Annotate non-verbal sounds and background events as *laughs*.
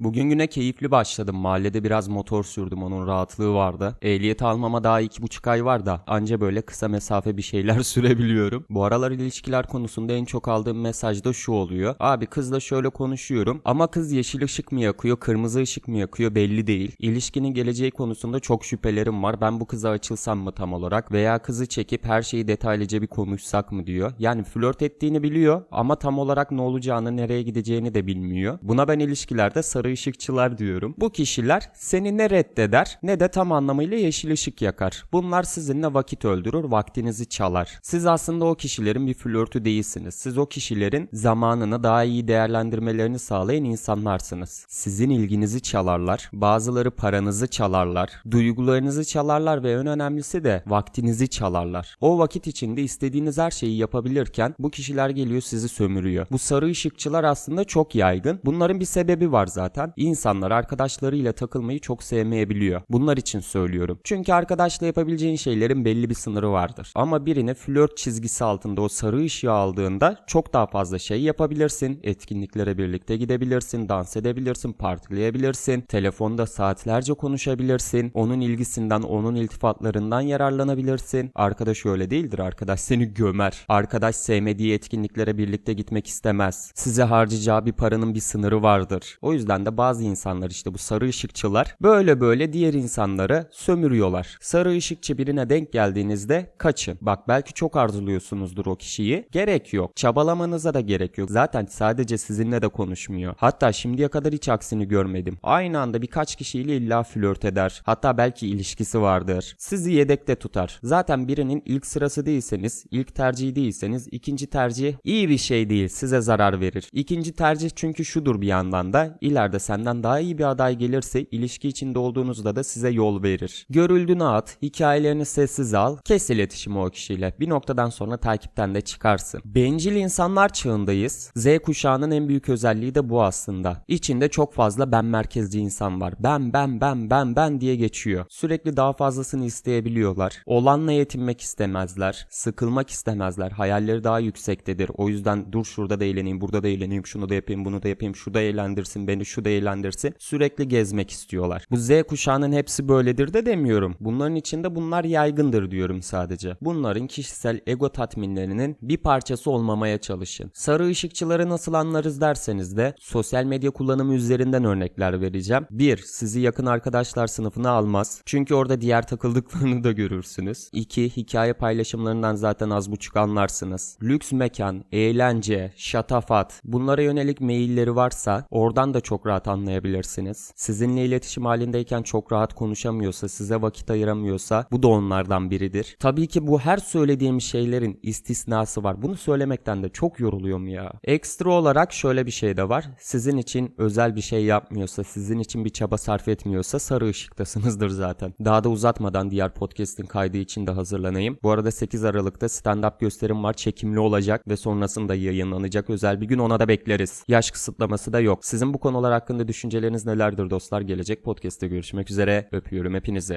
Bugün güne keyifli başladım. Mahallede biraz motor sürdüm. Onun rahatlığı vardı. Ehliyet almama daha iki buçuk ay var da anca böyle kısa mesafe bir şeyler *laughs* sürebiliyorum. Bu aralar ilişkiler konusunda en çok aldığım mesaj da şu oluyor. Abi kızla şöyle konuşuyorum ama kız yeşil ışık mı yakıyor, kırmızı ışık mı yakıyor belli değil. İlişkinin geleceği konusunda çok şüphelerim var. Ben bu kıza açılsam mı tam olarak veya kızı çekip her şeyi detaylıca bir konuşsak mı diyor. Yani flört ettiğini biliyor ama tam olarak ne olacağını, nereye gideceğini de bilmiyor. Buna ben ilişkilerde sarı ışıkçılar diyorum. Bu kişiler seni ne reddeder ne de tam anlamıyla yeşil ışık yakar. Bunlar sizinle vakit öldürür, vaktinizi çalar. Siz aslında o kişilerin bir flörtü değilsiniz. Siz o kişilerin zamanını daha iyi değerlendirmelerini sağlayan insanlarsınız. Sizin ilginizi çalarlar, bazıları paranızı çalarlar, duygularınızı çalarlar ve en önemlisi de vaktinizi çalarlar. O vakit içinde istediğiniz her şeyi yapabilirken bu kişiler geliyor sizi sömürüyor. Bu sarı ışıkçılar aslında çok yaygın. Bunların bir sebebi var zaten. İnsanlar arkadaşlarıyla takılmayı çok sevmeyebiliyor. Bunlar için söylüyorum. Çünkü arkadaşla yapabileceğin şeylerin belli bir sınırı vardır. Ama birine flört çizgisi altında o sarı ışığı aldığında çok daha fazla şey yapabilirsin. Etkinliklere birlikte gidebilirsin, dans edebilirsin, partileyebilirsin. Telefonda saatlerce konuşabilirsin. Onun ilgisinden, onun iltifatlarından yararlanabilirsin. Arkadaş öyle değildir. Arkadaş seni gömer. Arkadaş sevmediği etkinliklere birlikte gitmek istemez. Size harcayacağı bir paranın bir sınırı vardır. O yüzden de bazı insanlar işte bu sarı ışıkçılar böyle böyle diğer insanları sömürüyorlar. Sarı ışıkçı birine denk geldiğinizde kaçın. Bak belki çok arzuluyorsunuzdur o kişiyi. Gerek yok. Çabalamanıza da gerek yok. Zaten sadece sizinle de konuşmuyor. Hatta şimdiye kadar hiç aksini görmedim. Aynı anda birkaç kişiyle illa flört eder. Hatta belki ilişkisi vardır. Sizi yedekte tutar. Zaten birinin ilk sırası değilseniz, ilk tercihi değilseniz ikinci tercih iyi bir şey değil. Size zarar verir. İkinci tercih çünkü şudur bir yandan da ileride senden daha iyi bir aday gelirse ilişki içinde olduğunuzda da size yol verir. Görüldüğünü at, hikayelerini sessiz al, kes iletişimi o kişiyle. Bir noktadan sonra takipten de çıkarsın. Bencil insanlar çağındayız. Z kuşağının en büyük özelliği de bu aslında. İçinde çok fazla ben merkezci insan var. Ben ben ben ben ben diye geçiyor. Sürekli daha fazlasını isteyebiliyorlar. Olanla yetinmek istemezler. Sıkılmak istemezler. Hayalleri daha yüksektedir. O yüzden dur şurada da eğleneyim, burada da eğleneyim, şunu da yapayım, bunu da yapayım, şu da eğlendirsin beni, şu da eğlendirsin. Sürekli gezmek istiyorlar. Bu Z kuşağının hepsi böyledir de demiyorum. Bunların içinde bunlar yaygındır diyorum sadece. Bunların kişisel ego tatminlerinin bir parçası olmamaya çalışın. Sarı ışıkçıları nasıl anlarız derseniz de sosyal medya kullanımı üzerinden örnekler vereceğim. 1. Sizi yakın arkadaşlar sınıfına almaz. Çünkü orada diğer takıldıklarını da görürsünüz. 2. Hikaye paylaşımlarından zaten az buçuk anlarsınız. Lüks mekan, eğlence, şatafat bunlara yönelik mailleri varsa oradan da çok rahat anlayabilirsiniz. Sizinle iletişim halindeyken çok rahat konuşamıyorsa, size vakit ayıramıyorsa bu da onlardan biridir. Tabii ki bu her söylediğim şeylerin istisnası var. Bunu söylemekten de çok yoruluyorum ya. Ekstra olarak şöyle bir şey de var. Sizin için özel bir şey yapmıyorsa, sizin için bir çaba sarf etmiyorsa sarı ışıktasınızdır zaten. Daha da uzatmadan diğer podcast'in kaydı için de hazırlanayım. Bu arada 8 Aralık'ta stand-up gösterim var. Çekimli olacak ve sonrasında yayınlanacak özel bir gün ona da bekleriz. Yaş kısıtlaması da yok. Sizin bu konular hakkında düşünceleriniz nelerdir dostlar? Gelecek podcast'te görüşmek üzere. Öpüyorum hepinizi.